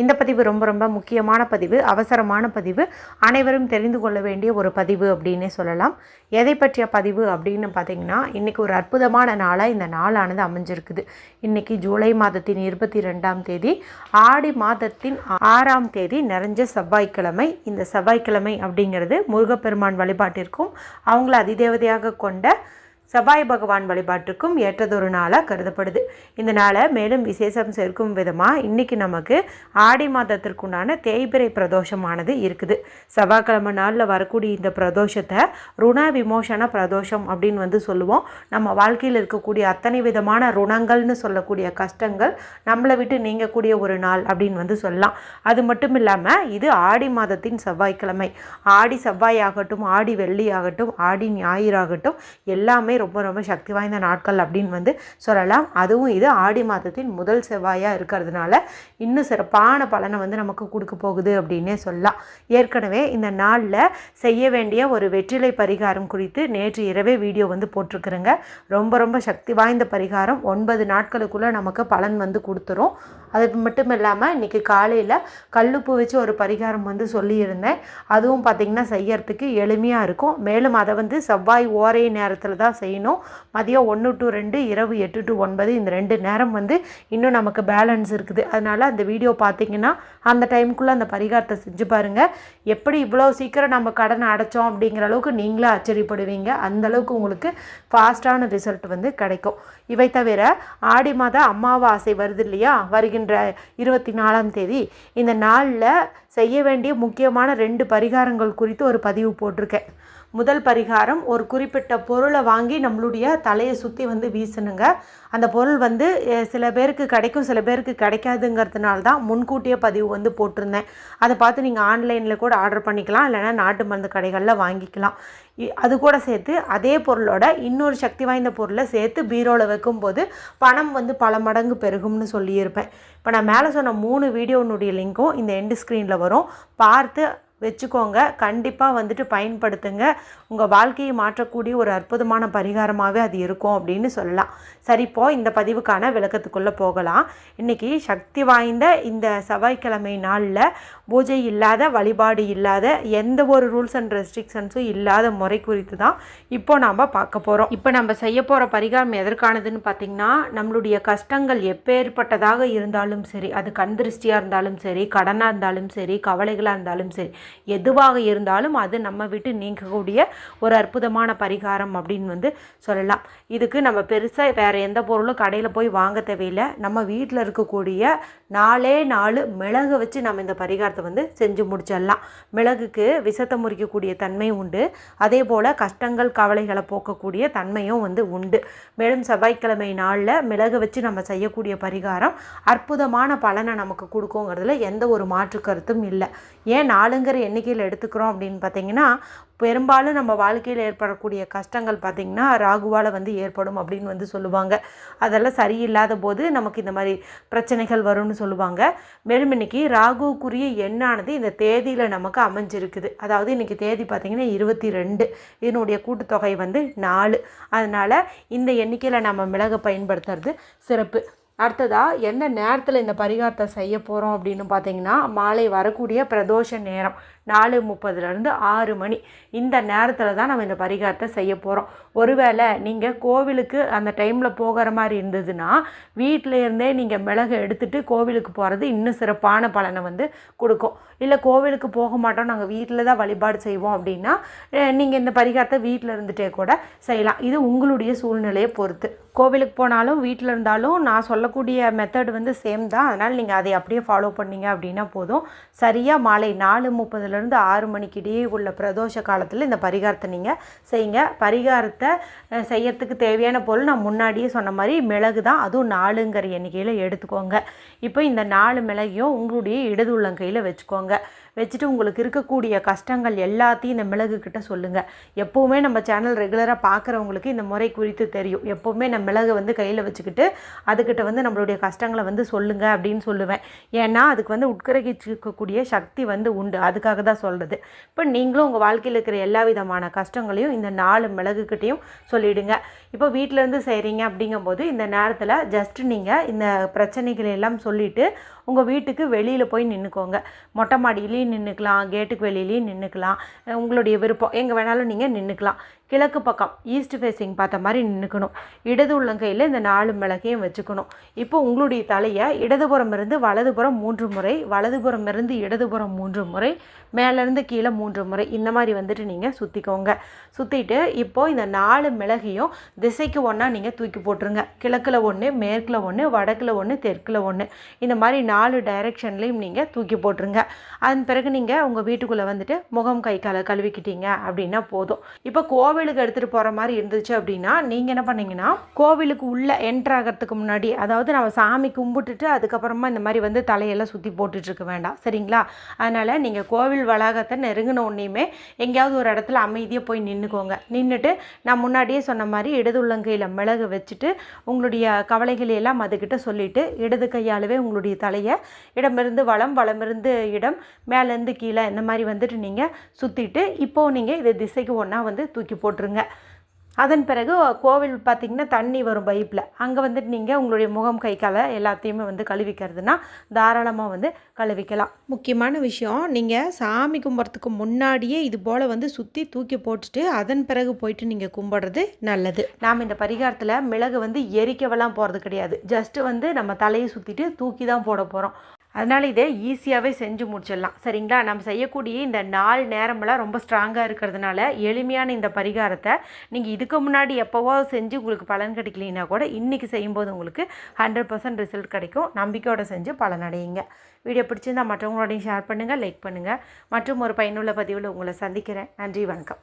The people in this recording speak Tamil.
இந்த பதிவு ரொம்ப ரொம்ப முக்கியமான பதிவு அவசரமான பதிவு. அனைவரும் தெரிந்து கொள்ள வேண்டிய ஒரு பதிவு அப்படின்னே சொல்லலாம். எதை பற்றிய பதிவு அப்படின்னு பார்த்தீங்கன்னா இன்றைக்கி ஒரு அற்புதமான நாளாக இந்த நாளானது அமைஞ்சிருக்குது. இன்றைக்கி ஜூலை மாதத்தின் இருபத்தி ரெண்டாம் தேதி ஆடி மாதத்தின் ஆறாம் தேதி நிறைஞ்ச செவ்வாய்க்கிழமை. இந்த செவ்வாய்க்கிழமை அப்படிங்கிறது முருகப்பெருமான் வழிபாட்டிற்கும் அவங்கள அதிதேவதையாக கொண்ட செவ்வாய் பகவான் வழிபாட்டுக்கும் ஏற்றதொரு நாளாக கருதப்படுது. இந்த நாளை மேலும் விசேஷம் சேர்க்கும் விதமாக இன்றைக்கி நமக்கு ஆடி மாதத்திற்குண்டான தேய்பிரை பிரதோஷமானது இருக்குது. செவ்வாய்க்கிழமை நாளில் வரக்கூடிய இந்த பிரதோஷத்தை ருண விமோசன பிரதோஷம் அப்படின்னு வந்து சொல்லுவோம். நம்ம வாழ்க்கையில் இருக்கக்கூடிய அத்தனை விதமான ருணங்கள்னு சொல்லக்கூடிய கஷ்டங்கள் நம்மளை விட்டு நீங்கக்கூடிய ஒரு நாள் அப்படின்னு வந்து சொல்லலாம். அது மட்டும் இல்லாமல் இது ஆடி மாதத்தின் செவ்வாய்க்கிழமை. ஆடி செவ்வாய் ஆகட்டும் ஆடி வெள்ளி ஆகட்டும் ஆடி ஞாயிறாகட்டும் எல்லாமே ரொம்ப ரொம்ப சக்தி வாய்ந்த நாட்கள் அப்படின்னு வந்து சொல்லலாம். அதுவும் இது ஆடி மாதத்தின் முதல் செவ்வாயாக இருக்கிறதுனால இன்னும் சிறப்பான பலனை வந்து நமக்கு கொடுக்க போகுது அப்படின்னே சொல்லலாம். ஏற்கனவே இந்த நாளில் செய்ய வேண்டிய ஒரு வெற்றிலை பரிகாரம் குறித்து நேற்று இரவே வீடியோ வந்து போட்டிருக்கிறேங்க. ரொம்ப ரொம்ப சக்தி வாய்ந்த பரிகாரம். ஒன்பது நாட்களுக்குள்ளே நமக்கு பலன் வந்து கொடுத்துரும். அது மட்டும் இல்லாமல் இன்றைக்கி காலையில் கல்லுப்பு வச்சு ஒரு பரிகாரம் வந்து சொல்லியிருந்தேன். அதுவும் பார்த்திங்கன்னா செய்யறதுக்கு எளிமையாக இருக்கும். மேலும் அதை வந்து செவ்வாய் ஓரை நேரத்தில் தான் செய்யணும். மதியம் ஒன்று டு ரெண்டு இரவு எட்டு டு ஒன்பது இந்த ரெண்டு நேரம் வந்து இன்னும் நமக்கு பேலன்ஸ் இருக்குது. அதனால் அந்த வீடியோ பார்த்தீங்கன்னா அந்த டைமுக்குள்ளே அந்த பரிகாரத்தை செஞ்சு பாருங்கள் எப்படி இவ்வளோ சீக்கிரம் நம்ம கடனை அடைச்சோம் அப்படிங்கிற அளவுக்கு நீங்களே ஆச்சரியப்படுவீங்க. அந்தளவுக்கு உங்களுக்கு ஃபாஸ்ட்டான ரிசல்ட் வந்து கிடைக்கும். இவை தவிர ஆடி மாத அமாவாசை வருது இல்லையா? வருகின்ற இருபத்தி நாலாம் தேதி இந்த நாளில் செய்ய வேண்டிய முக்கியமான ரெண்டு பரிகாரங்கள் குறித்து ஒரு பதிவு போட்டிருக்கேன். முதல் பரிகாரம் ஒரு குறிப்பிட்ட பொருளை வாங்கி நம்மளுடைய தலையை சுற்றி வந்து வீசணுங்க. அந்த பொருள் வந்து சில பேருக்கு கிடைக்கும் சில பேருக்கு கிடைக்காதுங்கிறதுனால தான் முன்கூட்டியே பதிவு வந்து போட்டிருந்தேன். அதை பார்த்து நீங்கள் ஆன்லைனில் கூட ஆர்டர் பண்ணிக்கலாம் இல்லைன்னா நாட்டு மருந்து கடைகளில் வாங்கிக்கலாம். இ- அது கூட சேர்த்து அதே பொருளோட இன்னொரு சக்தி வாய்ந்த பொருளை சேர்த்து பீரோவில் வைக்கும்போது பணம் வந்து பல மடங்கு பெருகும்னு சொல்லியிருப்பேன். இப்போ நான் மேலே சொன்ன மூணு வீடியோனுடைய லிங்க்கும் இந்த எண்டு ஸ்க்ரீனில் வரும். பார்த்து வச்சுக்கோங்க. கண்டிப்பாக வந்துட்டு பயன்படுத்துங்க. உங்கள் வாழ்க்கையை மாற்றக்கூடிய ஒரு அற்புதமான பரிகாரமாகவே அது இருக்கும் அப்படின்னு சொல்லலாம். சரி இப்போ இந்த பதிவுக்கான விளக்கத்துக்குள்ளே போகலாம். இன்றைக்கி சக்தி வாய்ந்த இந்த செவ்வாய்க்கிழமை நாளில் பூஜை இல்லாத வழிபாடு இல்லாத எந்த ஒரு ரூல்ஸ் அண்ட் ரெஸ்ட்ரிக்ஷன்ஸும் இல்லாத முறை குறித்து தான் இப்போ நாம் பார்க்க போகிறோம் இப்போ நம்ம செய்ய போகிற பரிகாரம் எதற்கானதுன்னு பார்த்திங்கன்னா நம்மளுடைய கஷ்டங்கள் எப்பேற்பட்டதாக இருந்தாலும் சரி அது கண் திருஷ்டியாக இருந்தாலும் சரி கடனாக இருந்தாலும் சரி கவலைகளாக இருந்தாலும் சரி எதுவாக இருந்தாலும் அது நம்ம விட்டு நீங்கக்கூடிய ஒரு அற்புதமான பரிகாரம் அப்படின்னு வந்து சொல்லலாம். இதுக்கு நம்ம பெருசாக வேறு எந்த பொருளும் கடையில் போய் வாங்க தேவையில்லை. நம்ம வீட்டில் இருக்கக்கூடிய நாலே நாலு மிளகு வச்சு நம்ம இந்த பரிகாரத்தை வந்து செஞ்சு முடிச்சிடலாம். மிளகுக்கு விஷத்தை முறிக்கக்கூடிய தன்மை உண்டு. அதே போல் கஷ்டங்கள் கவலைகளை போக்கக்கூடிய தன்மையும் வந்து உண்டு. மேலும் செவ்வாய்க்கிழமை நாளில் மிளகு வச்சு நம்ம செய்யக்கூடிய பரிகாரம் அற்புதமான பலனை நமக்கு கொடுக்குங்கிறதுல எந்த ஒரு மாற்று கருத்தும் இல்லை. ஏன் நாளுங்கிற எண்ணிக்கையில் எடுத்துக்கிறோம் அப்படின்னு பார்த்தீங்கன்னா பெரும்பாலும் நம்ம வாழ்க்கையில் ஏற்படக்கூடிய கஷ்டங்கள் பார்த்திங்கன்னா ராகுவால் வந்து ஏற்படும் அப்படின்னு வந்து சொல்லுவாங்க. அதெல்லாம் சரியில்லாத போது நமக்கு இந்த மாதிரி பிரச்சனைகள் வரும்னு சொல்லுவாங்க. மேலும் இன்னைக்கு ராகுக்குரிய எண்ணானது இந்த தேதியில் நமக்கு அமைஞ்சிருக்குது. அதாவது இன்றைக்கி தேதி பார்த்திங்கன்னா இருபத்தி ரெண்டு. இதனுடைய கூட்டுத்தொகை வந்து நாலு. அதனால் இந்த எண்ணிக்கையில் நம்ம மிளகை பயன்படுத்துறது சிறப்பு. அடுத்ததாக எந்த நேரத்தில் இந்த பரிகாரத்தை செய்ய போகிறோம் அப்படின்னு பார்த்தீங்கன்னா மாலை வரக்கூடிய பிரதோஷ நேரம். நாலு முப்பதுலேருந்து ஆறு மணி. இந்த நேரத்தில் தான் நம்ம இந்த பரிகாரத்தை செய்ய போகிறோம் ஒருவேளை நீங்கள் கோவிலுக்கு அந்த டைமில் போகிற மாதிரி இருந்ததுன்னா வீட்டில் இருந்தே நீங்கள் மிளகு எடுத்துகிட்டு கோவிலுக்கு போகிறது இன்னும் சிறப்பான பலனை வந்து கொடுக்கும். இல்லை கோவிலுக்கு போக மாட்டோம் நாங்கள் வீட்டில் தான் வழிபாடு செய்வோம் அப்படின்னா நீங்கள் இந்த பரிகாரத்தை வீட்டில் இருந்துகிட்டே கூட செய்யலாம். இது உங்களுடைய சூழ்நிலையை பொறுத்து. கோவிலுக்கு போனாலும் வீட்டில் இருந்தாலும் நான் சொல்லக்கூடிய மெத்தட் வந்து சேம் தான். அதனால் நீங்கள் அதை அப்படியே ஃபாலோ பண்ணீங்க அப்படின்னா போதும். சரியாக மாலை நாலு முப்பது மூணுலேருந்து ஆறு மணிக்கு இடையே உள்ள பிரதோஷ காலத்தில் இந்த பரிகாரத்தை நீங்கள் செய்யுங்க. பரிகாரத்தை செய்யறதுக்கு தேவையான பொருள் நான் முன்னாடியே சொன்ன மாதிரி மிளகு தான். அதுவும் நாலுங்கிற எண்ணிக்கையில் எடுத்துக்கோங்க. இப்போ இந்த நாலு மிளகையும் உங்களுடைய இடது உள்ளங்கையில் வச்சுக்கோங்க. வச்சுட்டு உங்களுக்கு இருக்கக்கூடிய கஷ்டங்கள் எல்லாத்தையும் இந்த மிளகு கிட்ட சொல்லுங்கள் எப்போவுமே நம்ம சேனல் ரெகுலராக பார்க்குறவங்களுக்கு இந்த முறை குறித்து தெரியும். எப்போவுமே நம்ம மிளகு வந்து கையில் வச்சுக்கிட்டு அதுக்கிட்ட வந்து நம்மளுடைய கஷ்டங்களை வந்து சொல்லுங்கள் அப்படின்னு சொல்லுவேன். ஏன்னா அதுக்கு வந்து உட்கிரகிச்சிருக்கக்கூடிய சக்தி வந்து உண்டு. அதுக்காக தான் சொல்கிறது இப்போ நீங்களும் உங்கள் வாழ்க்கையில் இருக்கிற எல்லா விதமான கஷ்டங்களையும் இந்த நாலு மிளகுக்கிட்டையும் சொல்லிவிடுங்க இப்போ வீட்டிலேருந்து செய்கிறீங்க அப்படிங்கும்போது இந்த நேரத்தில் ஜஸ்ட் நீங்கள் இந்த பிரச்சனைகளை எல்லாம் சொல்லிவிட்டு உங்கள் வீட்டுக்கு வெளியில் போய் நின்றுக்கோங்க மொட்டை மாடியிலையும் நின்றுக்கலாம் கேட்டுக்கு வெளியிலையும் நின்றுக்கலாம் உங்களுடைய விருப்பம். எங்கே வேணாலும் நீங்கள் நின்றுக்கலாம் கிழக்கு பக்கம் ஈஸ்ட் ஃபேஸிங் பார்த்த மாதிரி நின்றுக்கணும் இடது உள்ளங்கையில் இந்த நாலு மிளகையும் வச்சுக்கணும். இப்போ உங்களுடைய தலையை இடதுபுறம் இருந்து வலதுபுறம் மூன்று முறை வலதுபுறம் இருந்து இடதுபுறம் மூன்று முறை மேலேருந்து கீழே மூன்று முறை இந்த மாதிரி வந்துட்டு நீங்கள் சுற்றிக்கோங்க சுற்றிட்டு இப்போது இந்த நாலு மிளகையும் திசைக்கு ஒன்றா நீங்கள் தூக்கி போட்டுருங்க. கிழக்கில் ஒன்று மேற்கில் ஒன்று வடக்கில் ஒன்று தெற்கில் ஒன்று இந்த மாதிரி நாலு டைரெக்ஷன்லேயும் நீங்கள் தூக்கி போட்டுருங்க. அதன் பிறகு நீங்கள் உங்கள் வீட்டுக்குள்ளே வந்துட்டு முகம் கை காலை கழுவிக்கிட்டீங்க அப்படின்னா போதும். இப்போ கோவிலுக்கு எடுத்துகிட்டு போகிற மாதிரி இருந்துச்சு அப்படின்னா நீங்கள் என்ன பண்ணீங்கன்னா கோவிலுக்கு உள்ளே என்ட்ரு ஆகிறதுக்கு முன்னாடி அதாவது நம்ம சாமி கும்பிட்டுட்டு அதுக்கப்புறமா இந்த மாதிரி வந்து தலையெல்லாம் சுற்றி போட்டுட்ருக்க வேண்டாம். சரிங்களா? அதனால் நீங்கள் கோவில் வளாகத்தை நெருங்கின உடனேயுமே எங்கேயாவது ஒரு இடத்துல அமைதியாக போய் நின்றுக்கோங்க நின்றுட்டு நான் முன்னாடியே சொன்ன மாதிரி இடது உள்ளங்கையில் மிளகு வச்சுட்டு உங்களுடைய கவலைகளையெல்லாம் அதுக்கிட்ட சொல்லிவிட்டு இடது கையாலவே உங்களுடைய தலை தலையை இடமிருந்து வளம் வளமிருந்து இடம் மேலேருந்து கீழே இந்த மாதிரி வந்துட்டு நீங்கள் சுற்றிட்டு இப்போது நீங்கள் இதை திசைக்கு ஒன்றா வந்து தூக்கி போட்டுருங்க. அதன் பிறகு கோவில் பார்த்திங்கன்னா தண்ணி வரும் பைப்பில். அங்கே வந்துட்டு நீங்கள் உங்களுடைய முகம் கை காலை எல்லாத்தையுமே வந்து கழுவிக்கிறதுனா தாராளமாக வந்து கழுவிக்கலாம். முக்கியமான விஷயம் நீங்கள் சாமி கும்பிட்றதுக்கு முன்னாடியே இது போல் வந்து சுற்றி தூக்கி போட்டுட்டு அதன் பிறகு போயிட்டு நீங்கள் கும்பிட்றது நல்லது. நாம் இந்த பரிகாரத்தில் மிளகு வந்து எரிக்கவெல்லாம் போகிறது கிடையாது. ஜஸ்ட்டு வந்து நம்ம தலையை சுற்றிட்டு தூக்கி தான் போட போகிறோம் அதனால் இதை ஈஸியாகவே செஞ்சு முடிச்சிடலாம். சரிங்களா? நம்ம செய்யக்கூடிய இந்த நாலு நேரமெல்லாம் ரொம்ப ஸ்ட்ராங்காக இருக்கிறதுனால எளிமையான இந்த பரிகாரத்தை நீங்கள் இதுக்கு முன்னாடி எப்போவோ செஞ்சு உங்களுக்கு பலன் கிடைக்கலனா கூட இன்றைக்கி செய்யும்போது உங்களுக்கு ஹண்ட்ரட் பர்சன்ட் ரிசல்ட் கிடைக்கும். நம்பிக்கையோடு செஞ்சு பலனடையுங்க வீடியோ பிடிச்சிருந்தால் மற்றவங்களோடையும் ஷேர் பண்ணுங்கள் லைக் பண்ணுங்கள் மற்றும் ஒரு பயனுள்ள பதிவில் உங்களை சந்திக்கிறேன். நன்றி வணக்கம்.